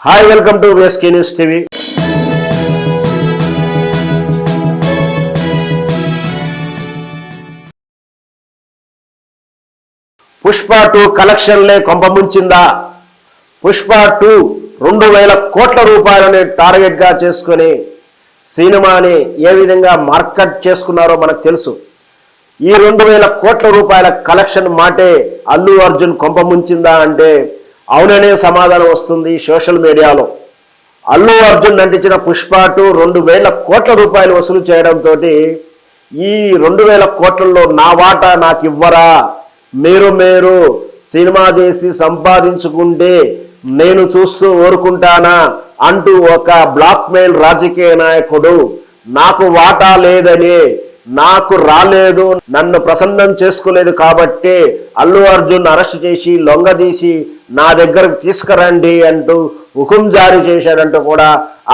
Hi welcome to వేస్కే news TV. Pushpa two కలెక్షన్లే కొంపముంచిందా పుష్ప టూ రెండు వేల కోట్ల రూపాయలని టార్గెట్గా చేసుకొని సినిమాని ఏ విధంగా మార్కెట్ చేసుకున్నారో మనకు తెలుసు. ఈ రెండు వేల కోట్ల రూపాయల కలెక్షన్ మాటే అల్లు అర్జున్ కొంపముంచిందా అంటే అవుననే సమాధానం వస్తుంది సోషల్ మీడియాలో. అల్లు అర్జున్ నటించిన పుష్ప టూ రెండు వేల కోట్ల రూపాయలు వసూలు చేయడంతో ఈ రెండు వేల కోట్లలో నా వాటా నాకు ఇవ్వరా? మీరు మీరు సినిమా చేసి సంపాదించుకుంటే నేను చూస్తూ ఊరుకుంటానా? అంటూ ఒక బ్లాక్ మెయిల్ రాజకీయ నాయకుడు నాకు వాటా లేదని నాకు రాలేదు నన్ను ప్రసన్నం చేసుకోలేదు కాబట్టి అల్లు అర్జున్ అరెస్ట్ చేసి లొంగదీసి నా దగ్గరకు తీసుకురండి అంటూ హుకుం జారీ చేశాడంటూ కూడా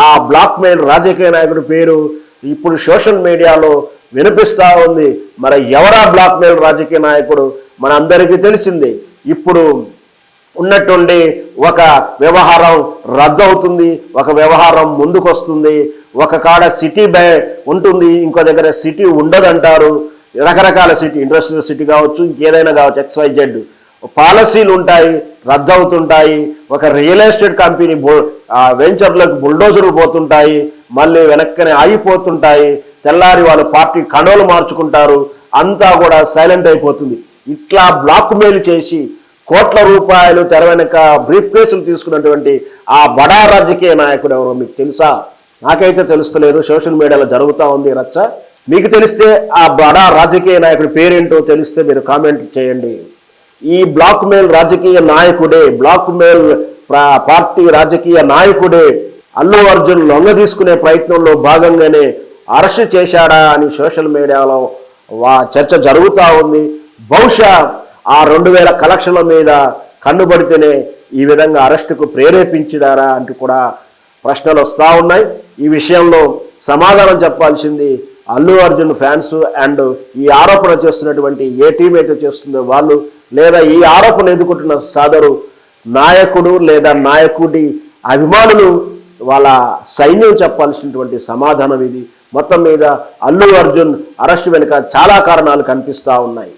ఆ బ్లాక్ మెయిల్ రాజకీయ నాయకుడి పేరు ఇప్పుడు సోషల్ మీడియాలో వినిపిస్తూ ఉంది. మరి ఎవరా బ్లాక్ మెయిల్ రాజకీయ నాయకుడు? మన అందరికీ తెలిసింది. ఇప్పుడు ఉన్నట్టుండి ఒక వ్యవహారం రద్దు అవుతుంది ఒక వ్యవహారం ముందుకు వస్తుంది ఒక కాడ సిటీ బై ఉంటుంది ఇంకో దగ్గర సిటీ ఉండదంటారు. రకరకాల సిటీ ఇండస్ట్రియల్ సిటీ కావచ్చు ఇంకేదైనా కావచ్చు ఎక్స్వై జెడ్ పాలసీలు ఉంటాయి రద్దు అవుతుంటాయి ఒక రియల్ ఎస్టేట్ కంపెనీ ఆ వెంచర్లకు బుల్డోజర్లు పోతుంటాయి మళ్ళీ వెనక్కనే ఆగిపోతుంటాయి. తెల్లారి వాళ్ళు పార్టీ కడోలు మార్చుకుంటారు అంతా కూడా సైలెంట్ అయిపోతుంది. ఇట్లా బ్లాక్ మెయిల్ చేసి కోట్ల రూపాయలు తెర వెనక బ్రీఫ్ కేసులు తీసుకున్నటువంటి ఆ బడా రాజకీయ నాయకుడు ఎవరో మీకు తెలుసా? నాకైతే తెలుస్తలేదు. సోషల్ మీడియాలో జరుగుతూ ఉంది రచ్చ. మీకు తెలిస్తే ఆ బడా రాజకీయ నాయకుడి పేరేంటో తెలిస్తే మీరు కామెంట్ చేయండి. ఈ బ్లాక్ మెయిల్ రాజకీయ నాయకుడే బ్లాక్ మెయిల్ పార్టీ రాజకీయ నాయకుడే అల్లు అర్జున్ లొంగ తీసుకునే ప్రయత్నంలో భాగంగానే అరెస్ట్ చేశాడా అని సోషల్ మీడియాలో వా చర్చ జరుగుతూ ఉంది. బహుశా ఆ రెండు వేల కలెక్షన్ల మీద కన్నుబడితేనే ఈ విధంగా అరెస్టుకు ప్రేరేపించినారా అంటూ కూడా ప్రశ్నలు వస్తూ ఉన్నాయి. ఈ విషయంలో సమాధానం చెప్పాల్సింది అల్లు అర్జున్ ఫ్యాన్స్ అండ్ ఈ ఆరోపణ చేస్తున్నటువంటి ఏ టీం అయితే చేస్తుందో వాళ్ళు లేదా ఈ ఆరోపణ ఎదుర్కొంటున్న సాదరు నాయకుడు లేదా నాయకుడి అభిమానులు వాళ్ళ సైన్యం చెప్పాల్సినటువంటి సమాధానం ఇది. మొత్తం మీద అల్లు అర్జున్ అరెస్ట్ వెనుక చాలా కారణాలు కనిపిస్తూ ఉన్నాయి.